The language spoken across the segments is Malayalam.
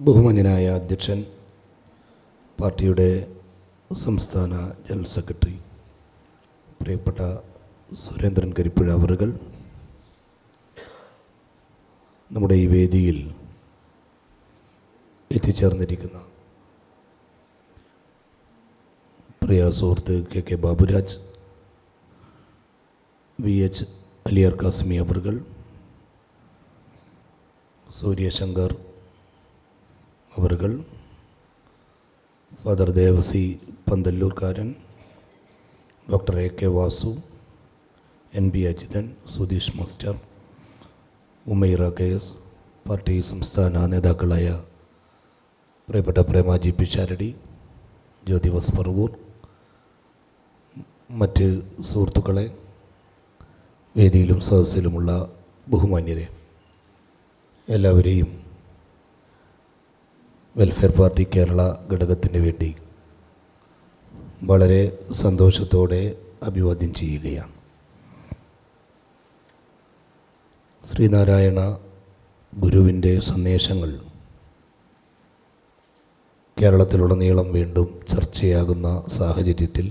ബഹുമാന്യനായ അധ്യക്ഷൻ പാർട്ടിയുടെ സംസ്ഥാന ജനറൽ സെക്രട്ടറി പ്രിയപ്പെട്ട സുരേന്ദ്രൻ കരിപ്പുഴ അവറുകൾ നമ്മുടെ ഈ വേദിയിൽ എത്തിച്ചേർന്നിരിക്കുന്ന പ്രിയ സുഹൃത്ത് K K Baburaj V H Aliyar Kasimi അവറുകൾ സൂര്യശങ്കർ അവറുകൾ father Devasi പന്തല്ലൂർക്കാരൻ doctor A K Vasu N B Ajithan Sudheesh master Umaira K S party സംസ്ഥാന നേതാക്കളായ പ്രിയപ്പെട്ട പ്രേമാജി പിഷാരടി ജ്യോതിവസ് പറവൂർ മറ്റ് സുഹൃത്തുക്കളെ വേദിയിലും സദസ്സിലുമുള്ള ബഹുമാന്യരെ എല്ലാവരെയും വെൽഫെയർ പാർട്ടി കേരള ഘടകത്തിന് വേണ്ടി വളരെ സന്തോഷത്തോടെ അഭിവാദ്യം ചെയ്യുകയാണ്. ശ്രീനാരായണ ഗുരുവിന്റെ സന്ദേശങ്ങൾ കേരളത്തിലുടനീളം വീണ്ടും ചർച്ചയാകുന്ന സാഹചര്യത്തിൽ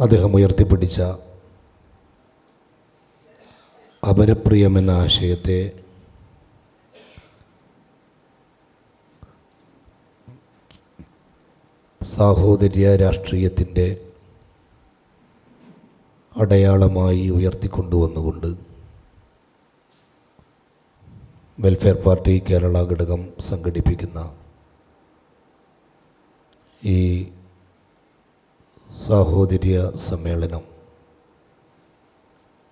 അദ്ദേഹം ഉയർത്തിപ്പിടിച്ച അപരപ്രിയമെന്ന ആശയത്തെ സാഹോദര്യ രാഷ്ട്രീയത്തിന്റെ അടയാളമായി ഉയർത്തിക്കൊണ്ടുവന്നുകൊണ്ട് വെൽഫെയർ പാർട്ടി കേരള ഘടകം സംഘടിപ്പിക്കുന്ന ഈ സാഹോദര്യ സമ്മേളനം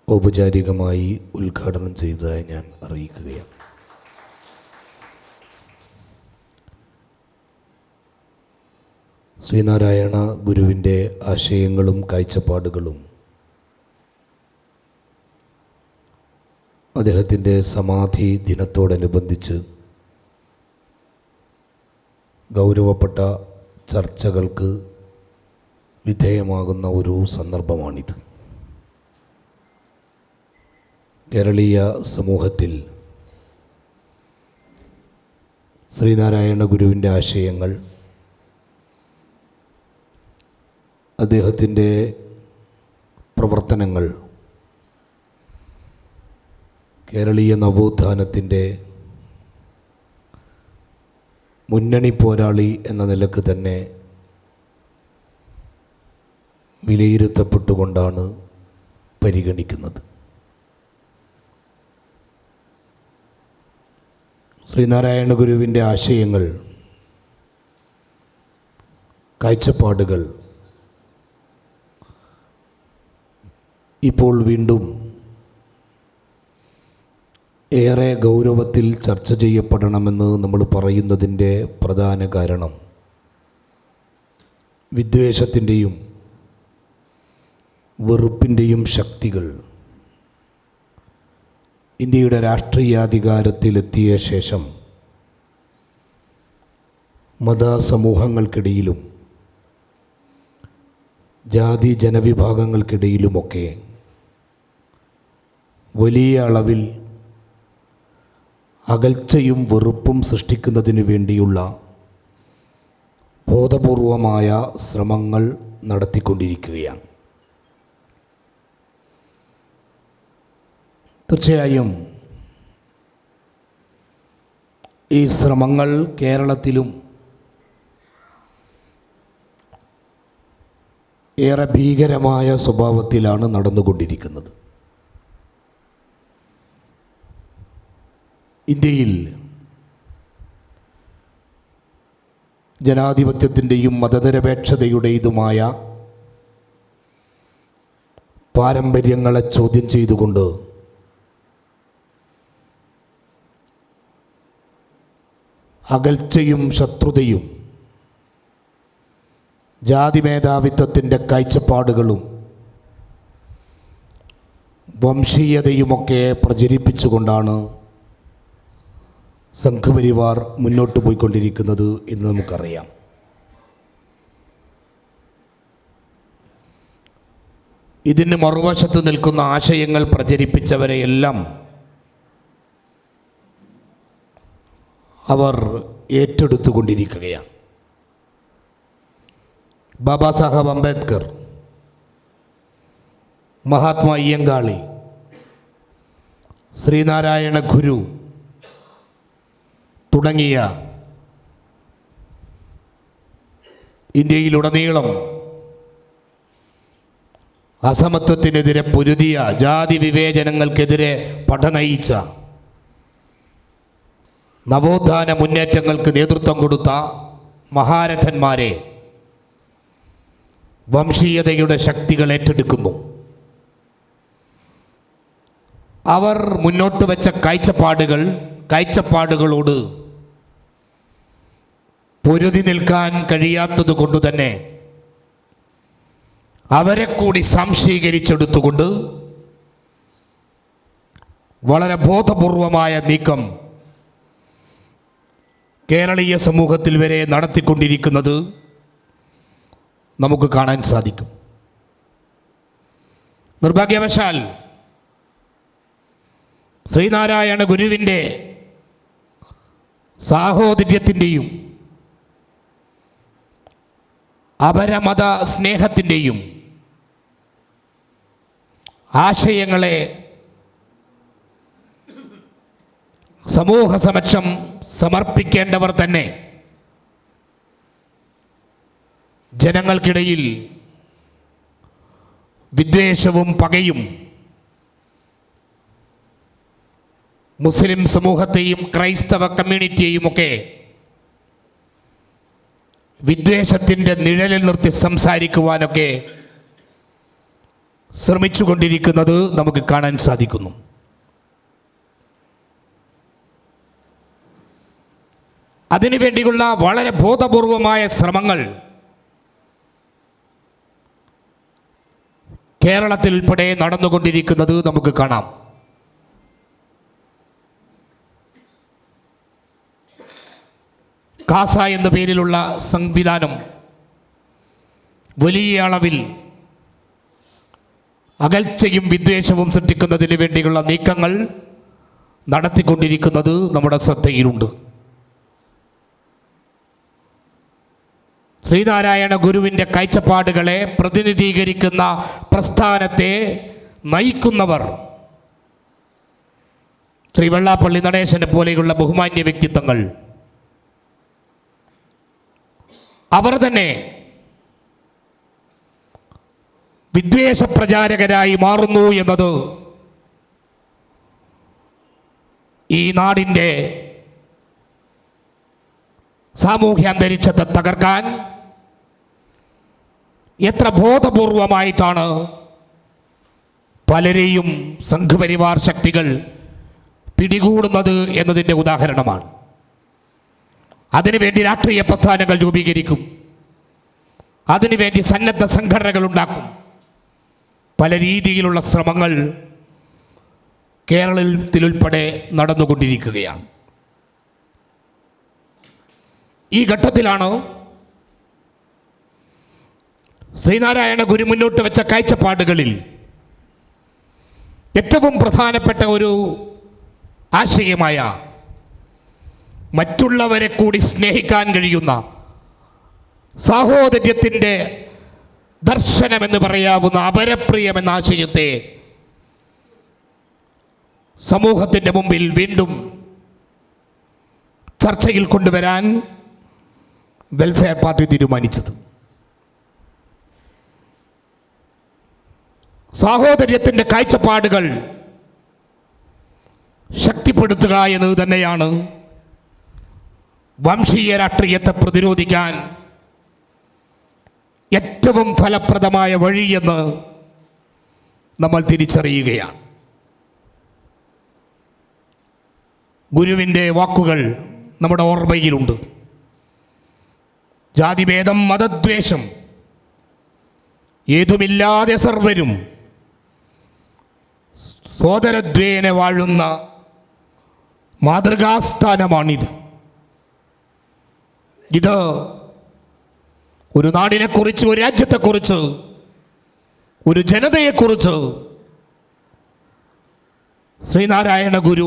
ഔപചാരികമായി ഉദ്ഘാടനം ചെയ്തതായി ഞാൻ അറിയിക്കുകയാണ്. ശ്രീനാരായണ ഗുരുവിന്റെ ആശയങ്ങളും കാഴ്ചപ്പാടുകളും അദ്ദേഹത്തിന്റെ സമാധി ദിനത്തോടനുബന്ധിച്ച് ഗൗരവപ്പെട്ട ചർച്ചകൾക്ക് വിധേയമാകുന്ന ഒരു സന്ദർഭമാണിത്. കേരളീയ സമൂഹത്തിൽ ശ്രീനാരായണ ഗുരുവിന്റെ ആശയങ്ങൾ അദ്ദേഹത്തിന്റെ പ്രവർത്തനങ്ങൾ കേരളീയ നവോത്ഥാനത്തിന്റെ മുന്നണി പോരാളി എന്ന നിലയ്ക്ക് തന്നെ വിലയിരുത്തപ്പെട്ടുകൊണ്ടാണ് പരിഗണിക്കുന്നത്. ശ്രീനാരായണ ഗുരുവിന്റെ ആശയങ്ങൾ കാഴ്ചപ്പാടുകൾ ഇപ്പോൾ വീണ്ടും ഏറെ ഗൗരവത്തിൽ ചർച്ച ചെയ്യപ്പെടണമെന്ന് നമ്മൾ പറയുന്നതിന്റെ പ്രധാന കാരണം വിദ്വേഷത്തിന്റെയും വെറുപ്പിന്റെയും ശക്തികൾ. ഇന്ത്യയുടെ രാഷ്ട്രീയാധികാരത്തിലെത്തിയ ശേഷം മതസമൂഹങ്ങൾക്കിടയിലും ജാതി ജനവിഭാഗങ്ങൾക്കിടയിലുമൊക്കെ വലിയ അളവിൽ അകൽച്ചയും വെറുപ്പും സൃഷ്ടിക്കുന്നതിന് വേണ്ടിയുള്ള ബോധപൂർവമായ ശ്രമങ്ങൾ നടത്തിക്കൊണ്ടിരിക്കുകയാണ്. തീർച്ചയായും ഈ ശ്രമങ്ങൾ കേരളത്തിലും ഏറെ ഭീകരമായ സ്വഭാവത്തിലാണ് നടന്നുകൊണ്ടിരിക്കുന്നത്. ഇന്ത്യയിൽ ജനാധിപത്യത്തിന്റെയും മതനിരപേക്ഷതയുടേതുമായ പാരമ്പര്യങ്ങളെ ചോദ്യം ചെയ്തുകൊണ്ട് അകൽച്ചയും ശത്രുതയും ജാതി മേധാവിത്വത്തിന്റെ കാഴ്ചപ്പാടുകളും വംശീയതയുമൊക്കെ പ്രചരിപ്പിച്ചുകൊണ്ടാണ് സംഘപരിവാർ മുന്നോട്ട് പോയിക്കൊണ്ടിരിക്കുന്നത് എന്ന് നമുക്കറിയാം. ഇതിന് മറുവശത്ത് നിൽക്കുന്ന ആശയങ്ങൾ പ്രചരിപ്പിച്ചവരെയെല്ലാം അവർ ഏറ്റെടുത്തുകൊണ്ടിരിക്കുകയാണ്. ബാബാ സാഹബ് അംബേദ്കർ മഹാത്മാ അയ്യങ്കാളി ശ്രീനാരായണ ഗുരു തുടങ്ങിയ ഇന്ത്യയിലുടനീളം അസമത്വത്തിനെതിരെ പൊരുതിയ ജാതി വിവേചനങ്ങൾക്കെതിരെ പഠനയിച്ച നവോത്ഥാന മുന്നേറ്റങ്ങൾക്ക് നേതൃത്വം കൊടുത്ത മഹാരഥന്മാരെ വംശീയതയുടെ ശക്തികൾ ഏറ്റെടുക്കുന്നു. അവർ മുന്നോട്ട് വെച്ച കാഴ്ചപ്പാടുകൾ കാഴ്ചപ്പാടുകളോട് പൊരുതി നിൽക്കാൻ കഴിയാത്തത് കൊണ്ട് തന്നെ അവരെ കൂടി സംശീകരിച്ചെടുത്തുകൊണ്ട് വളരെ ബോധപൂർവമായ നീക്കം കേരളീയ സമൂഹത്തിൽ വരെ നടത്തിക്കൊണ്ടിരിക്കുന്നത് നമുക്ക് കാണാൻ സാധിക്കും. നിർഭാഗ്യവശാൽ ശ്രീനാരായണ ഗുരുവിന്റെ സാഹോദര്യത്തിന്റെയും അപരമത സ്നേഹത്തിന്റെയും ആശയങ്ങളെ സമൂഹ സമക്ഷം സമർപ്പിക്കേണ്ടവർ തന്നെ ജനങ്ങൾക്കിടയിൽ വിദ്വേഷവും പകയും മുസ്ലിം സമൂഹത്തെയും ക്രൈസ്തവ കമ്മ്യൂണിറ്റിയെയും ഒക്കെ വിദ്വേഷത്തിന്റെ നിഴലിൽ നിർത്തി സംസാരിക്കുവാനൊക്കെ ശ്രമിച്ചുകൊണ്ടിരിക്കുന്നത് നമുക്ക് കാണാൻ സാധിക്കുന്നു. അതിനുവേണ്ടിയുള്ള വളരെ ബോധപൂർവമായ ശ്രമങ്ങൾ കേരളത്തിൽ ഉൾപ്പെടെ നടന്നുകൊണ്ടിരിക്കുന്നത് നമുക്ക് കാണാം. കാസ എന്ന പേരിലുള്ള സംവിധാനം വലിയ അളവിൽ അകൽച്ചയും വിദ്വേഷവും സൃഷ്ടിക്കുന്നതിന് വേണ്ടിയുള്ള നീക്കങ്ങൾ നടത്തിക്കൊണ്ടിരിക്കുന്നത് നമ്മുടെ ശ്രദ്ധയിലുണ്ട്. ശ്രീനാരായണ ഗുരുവിന്റെ കാഴ്ചപ്പാടുകളെ പ്രതിനിധീകരിക്കുന്ന പ്രസ്ഥാനത്തെ നയിക്കുന്നവർ ശ്രീ വെള്ളാപ്പള്ളി നടേശനെ പോലെയുള്ള ബഹുമാന്യ വ്യക്തിത്വങ്ങൾ അവർ തന്നെ വിദ്വേഷ പ്രചാരകരായി മാറുന്നു എന്നത് ഈ നാടിന്റെ സാമൂഹ്യ അന്തരീക്ഷത്തെ തകർക്കാൻ എത്ര ബോധപൂർവമായിട്ടാണ് പലരെയും സംഘപരിവാർ ശക്തികൾ പിടികൂടുന്നത് എന്നതിന്റെ ഉദാഹരണമാണ്. അതിനുവേണ്ടി രാഷ്ട്രീയ പ്രസ്ഥാനങ്ങൾ രൂപീകരിക്കും. അതിനുവേണ്ടി സന്നദ്ധ സംഘടനകൾ ഉണ്ടാക്കും. പല രീതിയിലുള്ള ശ്രമങ്ങൾ കേരളത്തിലുൾപ്പെടെ നടന്നുകൊണ്ടിരിക്കുകയാണ്. ഈ ഘട്ടത്തിലാണ് ശ്രീനാരായണ ഗുരു മുന്നോട്ട് വെച്ച കാഴ്ചപ്പാടുകളിൽ ഏറ്റവും പ്രധാനപ്പെട്ട ഒരു ആശയമായ മറ്റുള്ളവരെ കൂടി സ്നേഹിക്കാൻ കഴിയുന്ന സാഹോദര്യത്തിന്റെ ദർശനമെന്ന് പറയാവുന്ന അപരപ്രിയം എന്ന ആശയത്തെ സമൂഹത്തിന്റെ മുമ്പിൽ വീണ്ടും ചർച്ചയിൽ കൊണ്ടുവരാൻ വെൽഫെയർ പാർട്ടി തീരുമാനിച്ചത്. സാഹോദര്യത്തിന്റെ കാഴ്ചപ്പാടുകൾ ശക്തിപ്പെടുത്തുക എന്നത് തന്നെയാണ് വംശീയ രാഷ്ട്രീയത്തെ പ്രതിരോധിക്കാൻ ഏറ്റവും ഫലപ്രദമായ വഴിയെന്ന് നമ്മൾ തിരിച്ചറിയുകയാണ്. ഗുരുവിന്റെ വാക്കുകൾ നമ്മുടെ ഓർമ്മയിലുണ്ട്. ജാതിഭേദം മതദ്വേഷം ഏതുമില്ലാതെ സർവരും സോദരദ്വേന വാഴുന്ന മാതൃകാസ്ഥാനമാണിത്. ഇത് ഒരു നാടിനെക്കുറിച്ച് ഒരു രാജ്യത്തെക്കുറിച്ച് ഒരു ജനതയെക്കുറിച്ച് ശ്രീനാരായണ ഗുരു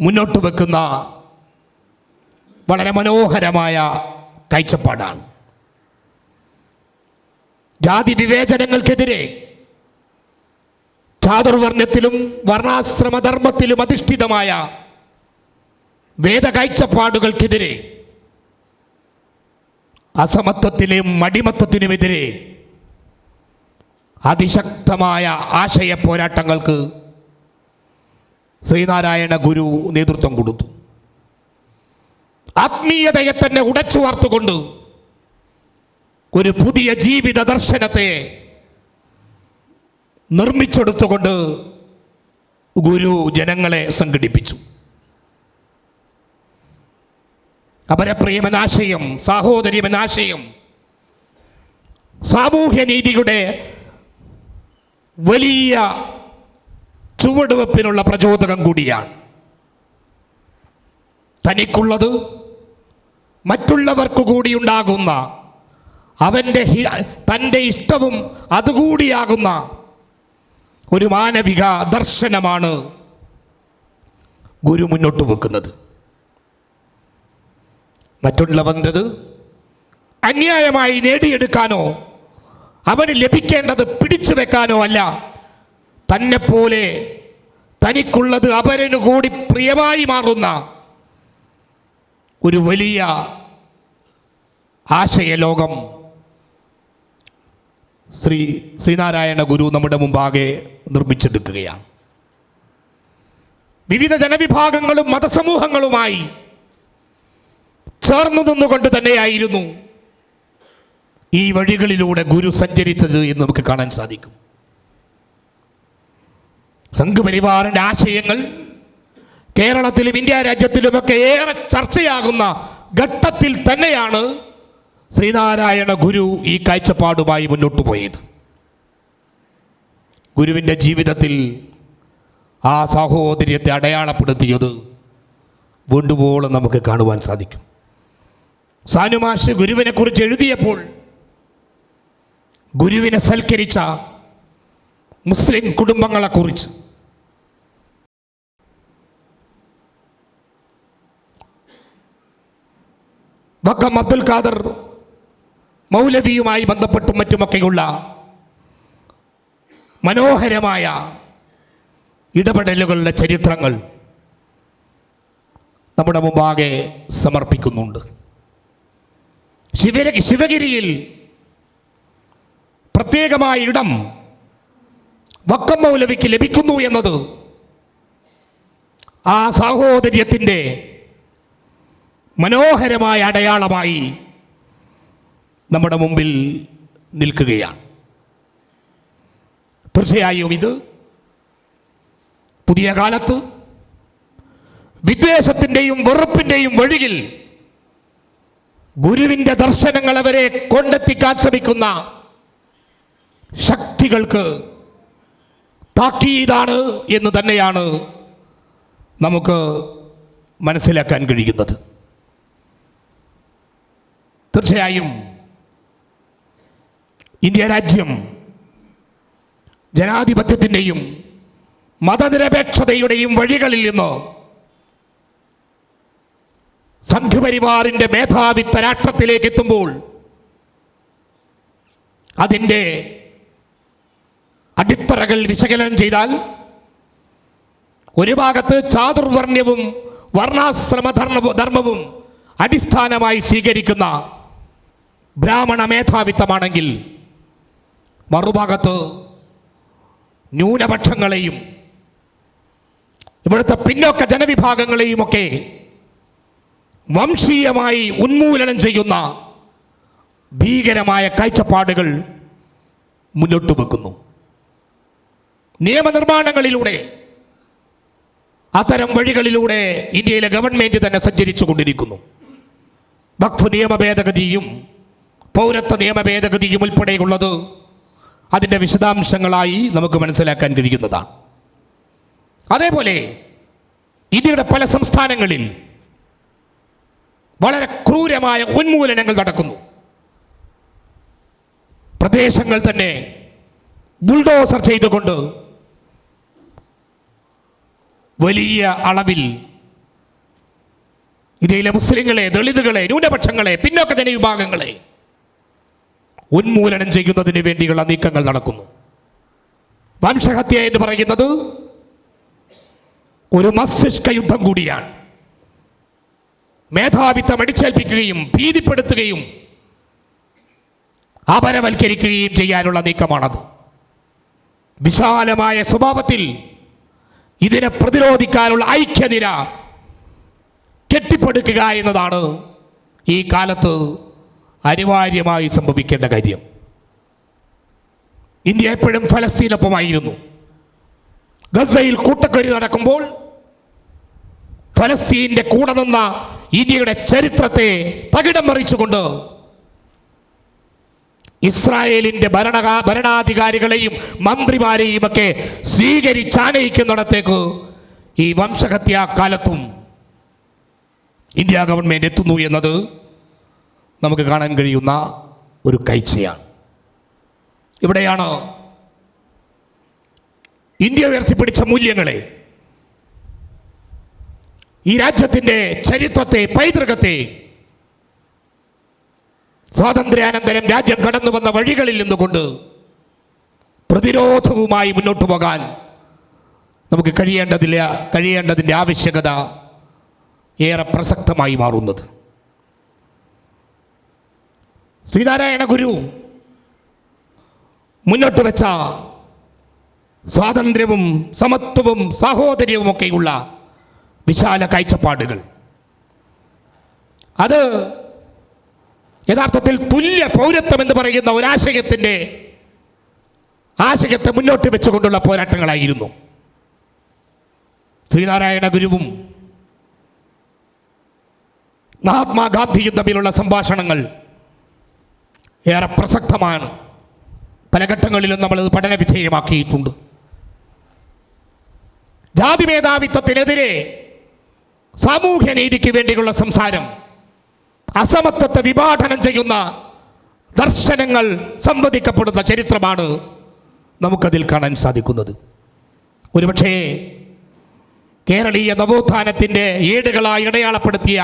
മുന്നോട്ട് വെക്കുന്ന വളരെ മനോഹരമായ കാഴ്ചപ്പാടാണ്. ജാതി വിവേചനങ്ങൾക്കെതിരെ ചാതുർവർണത്തിലും വർണാശ്രമധർമ്മത്തിലും അധിഷ്ഠിതമായ വേദകാഴ്ചപ്പാടുകൾക്കെതിരെ അസമത്വത്തിനും മടിമത്വത്തിനുമെതിരെ അതിശക്തമായ ആശയ പോരാട്ടങ്ങൾക്ക് ശ്രീനാരായണ ഗുരു നേതൃത്വം കൊടുത്തു. ആത്മീയതയെ തന്നെ ഉടച്ചു വാർത്തുകൊണ്ട് ഒരു പുതിയ ജീവിത ദർശനത്തെ നിർമ്മിച്ചെടുത്തുകൊണ്ട് ഗുരു ജനങ്ങളെ സംഘടിപ്പിച്ചു. അപരപ്രിയമെന്നാശയം സാഹോദര്യമെന്നാശയം സാമൂഹ്യ നീതിയുടെ വലിയ ചുവടുവെപ്പിനുള്ള പ്രചോദകം കൂടിയാണ്. തനിക്കുള്ളത് മറ്റുള്ളവർക്കു കൂടി ഉണ്ടാകുന്ന അവന്റെ തന്റെ ഇഷ്ടവും അതുകൂടിയാകുന്ന ഒരു മാനവിക ദർശനമാണ് ഗുരു മുന്നോട്ട് വെക്കുന്നത്. മറ്റുള്ളവന്റെത് അന്യായമായി നേടിയെടുക്കാനോ അവന് ലഭിക്കേണ്ടത് പിടിച്ചു വെക്കാനോ അല്ല. തന്നെപ്പോലെ തനിക്കുള്ളത് അവരനു കൂടി പ്രിയമായി മാറുന്ന ഒരു വലിയ ആശയലോകം ശ്രീ ശ്രീനാരായണ ഗുരു നമ്മുടെ മുമ്പാകെ നിർമ്മിച്ചെടുക്കുകയാണ്. വിവിധ ജനവിഭാഗങ്ങളും മതസമൂഹങ്ങളുമായി ചേർന്നു നിന്നുകൊണ്ട് തന്നെയായിരുന്നു. ഈ വഴികളിലൂടെ ഗുരു സഞ്ചരിച്ചത് എന്ന് നമുക്ക് കാണാൻ സാധിക്കും. സംഘപരിവാറിന്റെ ആശയങ്ങൾ കേരളത്തിലും ഇന്ത്യ രാജ്യത്തിലുമൊക്കെ ഏറെ ചർച്ചയാകുന്ന ഘട്ടത്തിൽ തന്നെയാണ് ശ്രീനാരായണ ഗുരു ഈ കാഴ്ചപ്പാടുമായി മുന്നോട്ട് പോയത്. ഗുരുവിന്റെ ജീവിതത്തിൽ ആ സാഹോദര്യത്തെ അടയാളപ്പെടുത്തിയത് വീണ്ടുപോലെ നമുക്ക് കാണുവാൻ സാധിക്കും. സാനുമാഷ് ഗുരുവിനെ കുറിച്ച് എഴുതിയപ്പോൾ ഗുരുവിനെ സൽക്കരിച്ച മുസ്ലിം കുടുംബങ്ങളെക്കുറിച്ച് വക്കം അബ്ദുൽ ഖാദർ മൗലവിയുമായി ബന്ധപ്പെട്ടും മറ്റുമൊക്കെയുള്ള മനോഹരമായ ഇടപെടലുകളുടെ ചരിത്രങ്ങൾ നമ്മുടെ മുമ്പാകെ സമർപ്പിക്കുന്നുണ്ട്. ശിവര ശിവഗിരിയിൽ പ്രത്യേകമായ ഇടം വക്കം മൗലവിക്ക് ലഭിക്കുന്നു എന്നത് ആ സാഹോദര്യത്തിന്റെ മനോഹരമായ അടയാളമായി നമ്മുടെ മുമ്പിൽ നിൽക്കുകയാണ്. തീർച്ചയായും ഇത് പുതിയ കാലത്ത് വിദ്വേഷത്തിന്റെയും വെറുപ്പിന്റെയും വഴിയിൽ ഗുരുവിന്റെ ദർശനങ്ങൾ അവരെ കൊണ്ടെത്തിക്കാൻ ശ്രമിക്കുന്ന ശക്തികൾക്ക് താക്കീതാണ് എന്ന് തന്നെയാണ് നമുക്ക് മനസ്സിലാക്കാൻ കഴിയുന്നത്. തീർച്ചയായും ഇന്ത്യ രാജ്യം ജനാധിപത്യത്തിന്റെയും മതനിരപേക്ഷതയുടെയും വഴികളിൽ നിന്ന് സംഘപരിവാറിന്റെ മേധാവിത്വ രാഷ്ട്രത്തിലേക്ക് എത്തുമ്പോൾ അതിന്റെ അടിത്തറകൾ വിശകലനം ചെയ്താൽ ഒരു ഭാഗത്ത് ചാതുർവർണ്യവും വർണാശ്രമ ധർമ്മവും അടിസ്ഥാനമായി സ്വീകരിക്കുന്ന ബ്രാഹ്മണ മേധാവിത്വമാണെങ്കിൽ മറുഭാഗത്ത് ന്യൂനപക്ഷങ്ങളെയും ഇവിടുത്തെ പിന്നോക്ക ജനവിഭാഗങ്ങളെയും ഒക്കെ വംശീയമായി ഉന്മൂലനം ചെയ്യുന്ന ഭീകരമായ കാഴ്ചപ്പാടുകൾ മുന്നോട്ട് വെക്കുന്നു. നിയമനിർമ്മാണങ്ങളിലൂടെ അത്തരം വഴികളിലൂടെ ഇന്ത്യയിലെ ഗവൺമെന്റ് തന്നെ സഞ്ചരിച്ചു കൊണ്ടിരിക്കുന്നു. വഖഫ് നിയമ ഭേദഗതിയും പൗരത്വ നിയമ ഭേദഗതിയും ഉൾപ്പെടെയുള്ളത് അതിന്റെ വിശദാംശങ്ങളായി നമുക്ക് മനസ്സിലാക്കാൻ കഴിയുന്നതാണ്. അതേപോലെ ഇന്ത്യയുടെ പല സംസ്ഥാനങ്ങളിൽ വളരെ ക്രൂരമായ ഉന്മൂലനങ്ങൾ നടക്കുന്നു. പ്രദേശങ്ങൾ തന്നെ ബുൾഡോസർ ചെയ്തുകൊണ്ട് വലിയ അളവിൽ ഇന്ത്യയിലെ മുസ്ലിങ്ങളെ ദളിതുകളെ ന്യൂനപക്ഷങ്ങളെ പിന്നോക്ക ജനവിഭാഗങ്ങളെ ഉന്മൂലനം ചെയ്യുന്നതിന് വേണ്ടിയുള്ള നീക്കങ്ങൾ നടക്കുന്നു. വംശഹത്യ എന്ന് പറയുന്നത് ഒരു മസ്തിഷ്ക യുദ്ധം കൂടിയാണ്. മേധാവിത്വം അടിച്ചേൽപ്പിക്കുകയും ഭീതിപ്പെടുത്തുകയും അപരവൽക്കരിക്കുകയും ചെയ്യാനുള്ള നീക്കമാണത്. വിശാലമായ സ്വഭാവത്തിൽ ഇതിനെ പ്രതിരോധിക്കാനുള്ള ഐക്യനിര കെട്ടിപ്പടുക്കുക എന്നതാണ് ഈ കാലത്ത് അനിവാര്യമായി സംഭവിക്കേണ്ട കാര്യം. ഇന്ത്യ എപ്പോഴും ഫലസ്തീനൊപ്പമായിരുന്നു. ഗസയിൽ കൂട്ടക്കരി നടക്കുമ്പോൾ ഫലസ്തീന്റെ കൂടെ നിന്ന ഇന്ത്യയുടെ ചരിത്രത്തെ തകിടം മറിച്ചുകൊണ്ട് ഇസ്രായേലിന്റെ ഭരണ ഭരണാധികാരികളെയും മന്ത്രിമാരെയും ഒക്കെ സ്വീകരിച്ചാനയിക്കുന്നിടത്തേക്ക് ഈ വംശഹത്യാ കാലത്തും ഇന്ത്യ ഗവൺമെന്റ് എത്തുന്നു എന്നത് നമുക്ക് കാണാൻ കഴിയുന്ന ഒരു കാഴ്ചയാണ്. ഇവിടെയാണ് ഇന്ത്യ ഉയർത്തിപ്പിടിച്ച മൂല്യങ്ങളെ ഈ രാജ്യത്തിന്റെ ചരിത്രത്തെ പൈതൃകത്തെ. സ്വാതന്ത്ര്യാനന്തരം രാജ്യം കടന്നു വന്ന വഴികളിൽ നിന്നുകൊണ്ട് പ്രതിരോധവുമായി മുന്നോട്ട് പോകാൻ നമുക്ക് കഴിയേണ്ടതില്ല കഴിയേണ്ടതിന്റെ ആവശ്യകത ഏറെ പ്രസക്തമായി മാറുന്നത്. ശ്രീനാരായണ ഗുരു മുന്നോട്ട് വെച്ച സ്വാതന്ത്ര്യവും സമത്വവും സാഹോദര്യവുമൊക്കെയുള്ള വിശാല കാഴ്ചപ്പാടുകൾ. അത് യഥാർത്ഥത്തിൽ തുല്യ പൗരത്വം എന്ന് പറയുന്ന ഒരാശയത്തിന്റെ ആശയത്തെ മുന്നോട്ട് വെച്ചുകൊണ്ടുള്ള പോരാട്ടങ്ങളായിരുന്നു. ശ്രീനാരായണ ഗുരുവും മഹാത്മാഗാന്ധിയും തമ്മിലുള്ള സംഭാഷണങ്ങൾ ഏറെ പ്രസക്തമാണ്. പല ഘട്ടങ്ങളിലും നമ്മളത് പഠനവിധേയമാക്കിയിട്ടുണ്ട് ജാതി മേധാവിത്വത്തിനെതിരെ സാമൂഹ്യ നീതിക്ക് വേണ്ടിയുള്ള സംസാരം അസമത്വത്തെ വിഭാടനം ചെയ്യുന്ന ദർശനങ്ങൾ സംവദിക്കപ്പെടുന്ന ചരിത്രമാണ് നമുക്കതിൽ കാണാൻ സാധിക്കുന്നത്. ഒരുപക്ഷേ കേരളീയ നവോത്ഥാനത്തിന്റെ ഏടുകളായി ഇടയാളപ്പെടുത്തിയ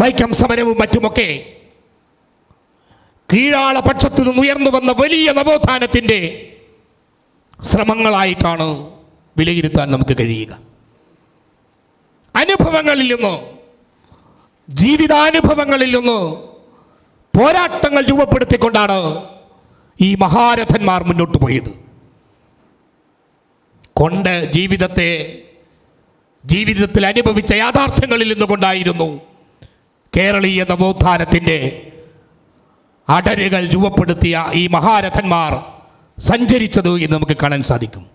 വൈക്കം സമരവും മറ്റുമൊക്കെ കീഴാള പക്ഷത്തു നിന്ന് ഉയർന്നു വന്ന വലിയ നവോത്ഥാനത്തിന്റെ ശ്രമങ്ങളായിട്ടാണ് വിലയിരുത്താൻ നമുക്ക് കഴിയുക. അനുഭവങ്ങളിൽ നിന്ന് പോരാട്ടങ്ങൾ രൂപപ്പെടുത്തിക്കൊണ്ടാണ് ഈ മഹാരഥന്മാർ മുന്നോട്ട് പോയത്? കൊണ്ട് ജീവിതത്തെ ജീവിതത്തിൽ അനുഭവിച്ച യാഥാർത്ഥ്യങ്ങളിൽ നിന്നുകൊണ്ടായിരുന്നു കേരളീയ നവോത്ഥാനത്തിന്റെ അടരുകൾ രൂപപ്പെടുത്തിയ ഈ മഹാരഥന്മാർ സഞ്ചരിച്ചത് എന്ന് നമുക്ക് കാണാൻ സാധിക്കും.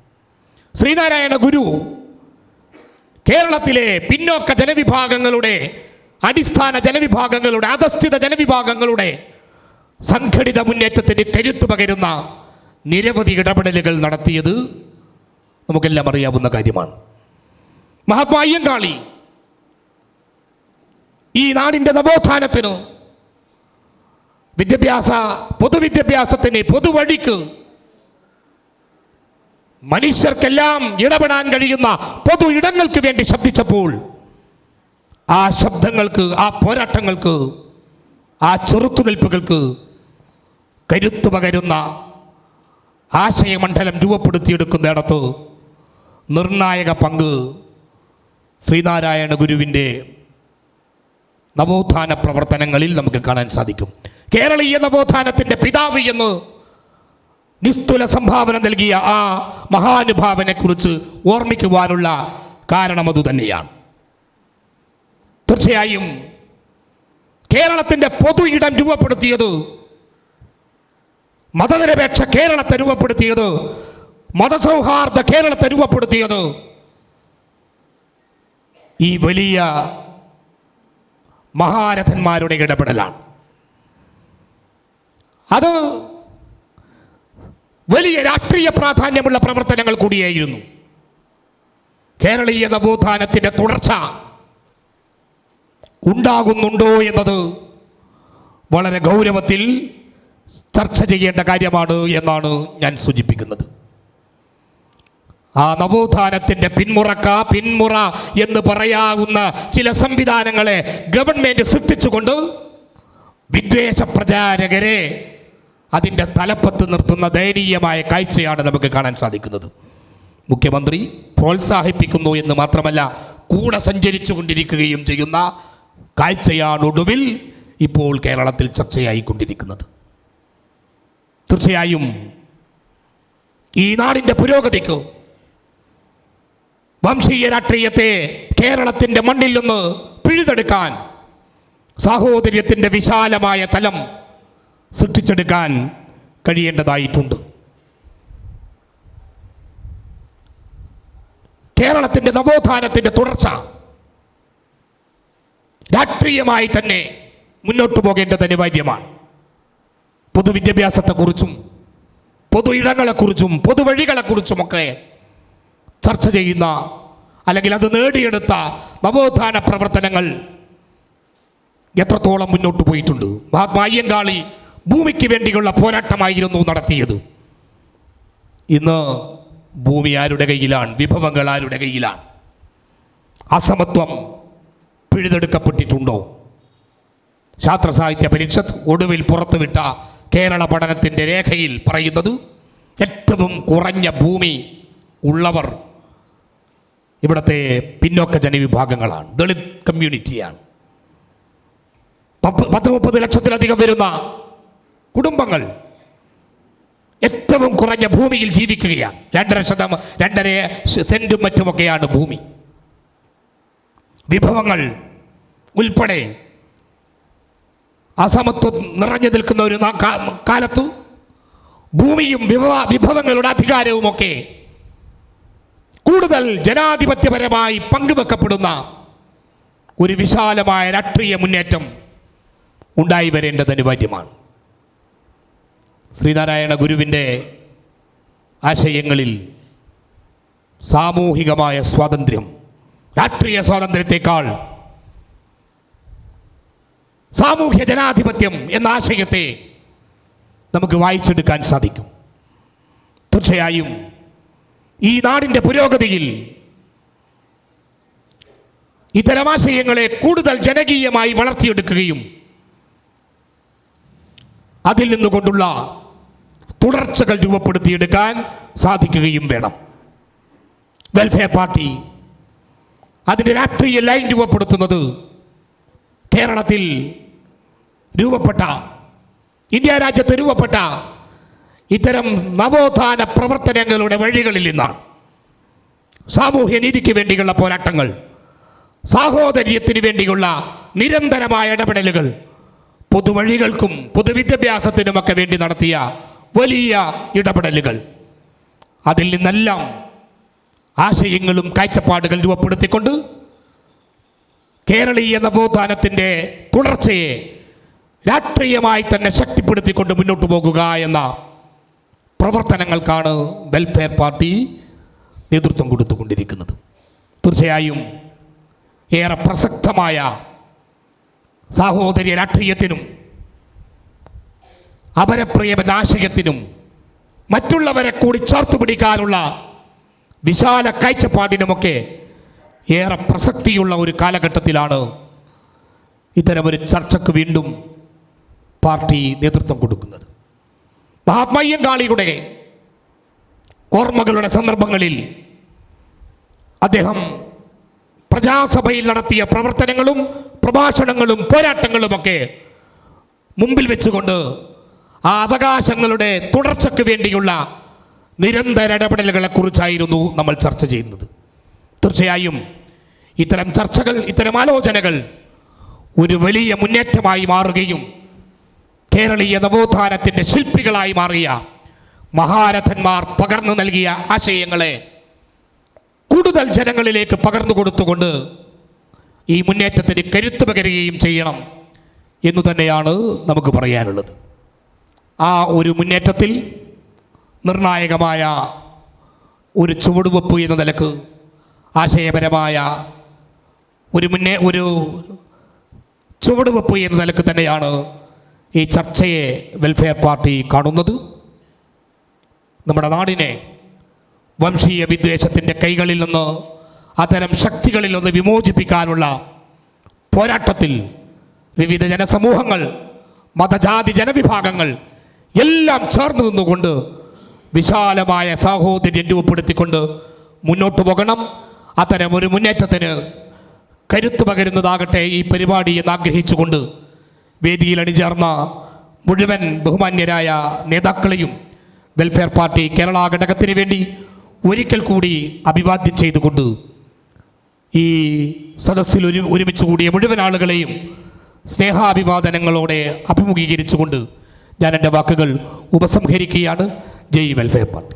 ശ്രീനാരായണ ഗുരു കേരളത്തിലെ പിന്നോക്ക ജനവിഭാഗങ്ങളുടെ അടിസ്ഥാന ജനവിഭാഗങ്ങളുടെ അധസ്ഥിത ജനവിഭാഗങ്ങളുടെ സംഘടിത മുന്നേറ്റത്തിന് കരുത്തു പകരുന്ന നിരവധി ഇടപെടലുകൾ നടത്തിയത് നമുക്കെല്ലാം അറിയാവുന്ന കാര്യമാണ്. മഹാത്മാ അയ്യങ്കാളി ഈ നാടിന്റെ നവോത്ഥാനത്തിന് വിദ്യാഭ്യാസ പൊതുവിദ്യാഭ്യാസത്തിന് പൊതുവഴിക്ക് മനുഷ്യർക്കെല്ലാം ഇടപെടാൻ കഴിയുന്ന പൊതു ഇടങ്ങൾക്ക് വേണ്ടി ശബ്ദിച്ചപ്പോൾ ആ ശബ്ദങ്ങൾക്ക് ആ പോരാട്ടങ്ങൾക്ക് ആ ചെറുത്തുനിൽപ്പുകൾക്ക് കരുത്തു പകരുന്ന ആശയമണ്ഡലം രൂപപ്പെടുത്തിയെടുക്കുന്നിടത്ത് നിർണായക പങ്ക് ശ്രീനാരായണ ഗുരുവിന്റെ നവോത്ഥാന പ്രവർത്തനങ്ങളിൽ നമുക്ക് കാണാൻ സാധിക്കും. കേരളീയ നവോത്ഥാനത്തിന്റെ പിതാവ് എന്ന് നിസ്തുല സംഭാവന നൽകിയ ആ മഹാനുഭാവനെ കുറിച്ച് ഓർമ്മിക്കുവാനുള്ള കാരണം അതുതന്നെയാണ് തീർച്ചയായും കേരളത്തിന്റെ പൊതു ഇടം രൂപപ്പെടുത്തിയത് മതനിരപേക്ഷ കേരളത്തെ രൂപപ്പെടുത്തിയത് മതസൗഹാർദ്ദ കേരളത്തെ രൂപപ്പെടുത്തിയത് ഈ വലിയ മഹാരഥന്മാരുടെ ഇടപെടലാണ്. അത് വലിയ രാഷ്ട്രീയ പ്രാധാന്യമുള്ള പ്രവർത്തനങ്ങൾ കൂടിയായിരുന്നു. കേരളീയ നവോത്ഥാനത്തിന്റെ തുടർച്ച ഉണ്ടാകുന്നുണ്ടോ എന്നത് വളരെ ഗൗരവത്തിൽ ചർച്ച ചെയ്യേണ്ട കാര്യമാണ് എന്നാണ് ഞാൻ സൂചിപ്പിക്കുന്നത്. ആ നവോത്ഥാനത്തിന്റെ പിന്മുറക്ക പിന്മുറ എന്ന് പറയാവുന്ന ചില സംവിധാനങ്ങളെ ഗവൺമെന്റ് സൃഷ്ടിച്ചുകൊണ്ട് വിദ്വേഷ പ്രചാരകരെ അതിന്റെ തലപ്പത്ത് നിർത്തുന്ന ദയനീയമായ കാഴ്ചയാണ് നമുക്ക് കാണാൻ സാധിക്കുന്നത്. മുഖ്യമന്ത്രി പ്രോത്സാഹിപ്പിക്കുന്നു എന്ന് മാത്രമല്ല കൂടെ സഞ്ചരിച്ചു കൊണ്ടിരിക്കുകയും ചെയ്യുന്ന കാഴ്ചയാണൊടുവിൽ ഇപ്പോൾ കേരളത്തിൽ ചർച്ചയായിക്കൊണ്ടിരിക്കുന്നത്. തീർച്ചയായും ഈ നാടിന്റെ പുരോഗതിക്ക് വംശീയ രാഷ്ട്രീയത്തെ കേരളത്തിന്റെ മണ്ണിൽ നിന്ന് പിഴുതെടുക്കാൻ സാഹോദര്യത്തിന്റെ വിശാലമായ തലം സൃഷ്ടിച്ചെടുക്കാൻ കഴിയേണ്ടതായിട്ടുണ്ട്. കേരളത്തിന്റെ നവോത്ഥാനത്തിന്റെ തുടർച്ച രാഷ്ട്രീയമായി തന്നെ മുന്നോട്ട് പോകേണ്ടത് അനിവാര്യമാണ് പൊതുവിദ്യാഭ്യാസത്തെക്കുറിച്ചും പൊതു ഇടങ്ങളെക്കുറിച്ചും പൊതുവഴികളെക്കുറിച്ചുമൊക്കെ ചർച്ച ചെയ്യുന്ന അല്ലെങ്കിൽ അത് നേടിയെടുത്ത നവോത്ഥാന പ്രവർത്തനങ്ങൾ എത്രത്തോളം മുന്നോട്ട് പോയിട്ടുണ്ട്. മഹാത്മാ അയ്യങ്കാളി ഭൂമിക്ക് വേണ്ടിയുള്ള പോരാട്ടമായിരുന്നു നടത്തിയത്. ഇന്ന് ഭൂമി ആരുടെ കയ്യിലാണ്? വിഭവങ്ങൾ ആരുടെ കയ്യിലാണ്? അസമത്വം പിഴുതെടുക്കപ്പെട്ടിട്ടുണ്ടോ? ശാസ്ത്ര സാഹിത്യ പരിഷത്ത് ഒടുവിൽ പുറത്തുവിട്ട കേരള പഠനത്തിന്റെ രേഖയിൽ പറയുന്നത് ഏറ്റവും കുറഞ്ഞ ഭൂമി ഉള്ളവർ ഇവിടുത്തെ പിന്നോക്ക ജനവിഭാഗങ്ങളാണ് ദളിത് കമ്മ്യൂണിറ്റിയാണ്. പത്ത് പത്ത് മുപ്പത് ലക്ഷത്തിലധികം വരുന്ന കുടുംബങ്ങൾ ഏറ്റവും കുറഞ്ഞ ഭൂമിയിൽ ജീവിക്കുകയാണ്. രണ്ടര ശതം രണ്ടര സെന്റും മറ്റുമൊക്കെയാണ് ഭൂമി. വിഭവങ്ങൾ ഉൾപ്പെടെ അസമത്വം നിറഞ്ഞു നിൽക്കുന്ന ഒരു കാലത്തു കാലത്ത് ഭൂമിയും വിഭവ വിഭവങ്ങളുടെ അധികാരവുമൊക്കെ കൂടുതൽ ജനാധിപത്യപരമായി പങ്കുവെക്കപ്പെടുന്ന ഒരു വിശാലമായ രാഷ്ട്രീയ മുന്നേറ്റം ഉണ്ടായി വരേണ്ടത് അനിവാര്യമാണ് ശ്രീനാരായണ ഗുരുവിന്റെ ആശയങ്ങളിൽ സാമൂഹികമായ സ്വാതന്ത്ര്യം രാഷ്ട്രീയ സ്വാതന്ത്ര്യത്തെക്കാൾ സാമൂഹ്യ ജനാധിപത്യം എന്ന ആശയത്തെ നമുക്ക് വായിച്ചെടുക്കാൻ സാധിക്കും. തീർച്ചയായും ഈ നാടിന്റെ പുരോഗതിയിൽ ഇത്തരം ആശയങ്ങളെ കൂടുതൽ ജനകീയമായി വളർത്തിയെടുക്കുകയും അതിൽ നിന്നുകൊണ്ടുള്ള തുടർച്ചകൾ രൂപപ്പെടുത്തിയെടുക്കാൻ സാധിക്കുകയും വേണം. വെൽഫെയർ പാർട്ടി അതിന്റെ രാഷ്ട്രീയ ലൈൻ രൂപപ്പെടുത്തുന്നത് കേരളത്തിൽ രൂപപ്പെട്ട ഇന്ത്യ രാജ്യത്ത് രൂപപ്പെട്ട ഇത്തരം നവോത്ഥാന പ്രവർത്തനങ്ങളുടെ വഴികളിൽ നിന്നാണ്. സാമൂഹ്യ നീതിക്ക് വേണ്ടിയുള്ള പോരാട്ടങ്ങൾ സാഹോദര്യത്തിന് വേണ്ടിയുള്ള നിരന്തരമായ ഇടപെടലുകൾ പൊതുവഴികൾക്കും പൊതുവിദ്യാഭ്യാസത്തിനുമൊക്കെ വേണ്ടി നടത്തിയ വലിയ ഇടപെടലുകൾ. അതിൽ നിന്നെല്ലാം ആശയങ്ങളും കാഴ്ചപ്പാടുകൾ രൂപപ്പെടുത്തിക്കൊണ്ട് കേരളീയ നവോത്ഥാനത്തിന്റെ തുടർച്ചയെ രാഷ്ട്രീയമായി തന്നെ ശക്തിപ്പെടുത്തിക്കൊണ്ട് മുന്നോട്ട് പോകുക എന്ന പ്രവർത്തനങ്ങൾക്കാണ് വെൽഫെയർ പാർട്ടി നേതൃത്വം കൊടുത്തുകൊണ്ടിരിക്കുന്നത്. തീർച്ചയായും ഏറെ പ്രസക്തമായ സാഹോദര്യ രാഷ്ട്രീയത്തിനും അപരപ്രിയമെന്ന ആശയത്തിനും മറ്റുള്ളവരെ കൂടി ചേർത്ത് പിടിക്കാനുള്ള വിശാല കാഴ്ചപ്പാടിനുമൊക്കെ ഏറെ പ്രസക്തിയുള്ള ഒരു കാലഘട്ടത്തിലാണ് ഇത്തരമൊരു ചർച്ചക്ക് വീണ്ടും പാർട്ടി നേതൃത്വം കൊടുക്കുന്നത്. മഹാത്മയ്യങ്കാളിയുടെ ഓർമ്മകളുടെ സന്ദർഭങ്ങളിൽ അദ്ദേഹം പ്രജാസഭയിൽ നടത്തിയ പ്രവർത്തനങ്ങളും പ്രഭാഷണങ്ങളും പോരാട്ടങ്ങളുമൊക്കെ മുമ്പിൽ വെച്ചുകൊണ്ട് ആ അവകാശങ്ങളുടെ തുടർച്ചയ്ക്ക് വേണ്ടിയുള്ള നിരന്തര ഇടപെടലുകളെ കുറിച്ചായിരുന്നു നമ്മൾ ചർച്ച ചെയ്യുന്നത്. തീർച്ചയായും ഇത്തരം ചർച്ചകൾ ഇത്തരം ആലോചനകൾ ഒരു വലിയ മുന്നേറ്റമായി മാറുകയും കേരളീയ നവോത്ഥാനത്തിന്റെ ശില്പികളായി മാറിയ മഹാരഥന്മാർ പകർന്നു നൽകിയ ആശയങ്ങളെ കൂടുതൽ ജനങ്ങളിലേക്ക് പകർന്നു കൊടുത്തുകൊണ്ട് ഈ മുന്നേറ്റത്തിന് കരുത്ത് പകരുകയും ചെയ്യണം എന്നു തന്നെയാണ് നമുക്ക് പറയാനുള്ളത്. ആ ഒരു മുന്നേറ്റത്തിൽ നിർണായകമായ ഒരു ചുവടുവെപ്പ് എന്ന നിലയ്ക്ക് ആശയപരമായ ഒരു മുന്നേ ഒരു ചുവടുവെപ്പ് എന്ന നിലയ്ക്ക് തന്നെയാണ് ഈ ചർച്ചയെ വെൽഫെയർ പാർട്ടി കാണുന്നത്. നമ്മുടെ നാടിനെ വംശീയ വിദ്വേഷത്തിന്റെ കൈകളിൽ നിന്ന് അത്തരം ശക്തികളിൽ നിന്ന് വിമോചിപ്പിക്കാനുള്ള പോരാട്ടത്തിൽ വിവിധ ജനസമൂഹങ്ങൾ മതജാതി ജനവിഭാഗങ്ങൾ എല്ലാം ചേർന്ന് നിന്നുകൊണ്ട് വിശാലമായ സാഹോദര്യം രൂപപ്പെടുത്തിക്കൊണ്ട് മുന്നോട്ട് പോകണം. അത്തരം ഒരു മുന്നേറ്റത്തിന് കരുത്തു പകരുന്നതാകട്ടെ ഈ പരിപാടി എന്ന് ആഗ്രഹിച്ചുകൊണ്ട് വേദിയിൽ അണിചേർന്ന മുഴുവൻ ബഹുമാന്യരായ നേതാക്കളെയും വെൽഫെയർ പാർട്ടി കേരള ഘടകത്തിന് വേണ്ടി ഒരിക്കൽ കൂടി അഭിവാദ്യം ചെയ്തുകൊണ്ട് ഈ സദസ്സിൽ ഒരു ഒരുമിച്ച് കൂടിയ മുഴുവൻ ആളുകളെയും സ്നേഹാഭിവാദനങ്ങളോടെ അഭിമുഖീകരിച്ചുകൊണ്ട് ഞാൻ എന്റെ വാക്കുകൾ ഉപസംഹരിക്കുകയാണ്. ജയ് വെൽഫെയർ പാർട്ടി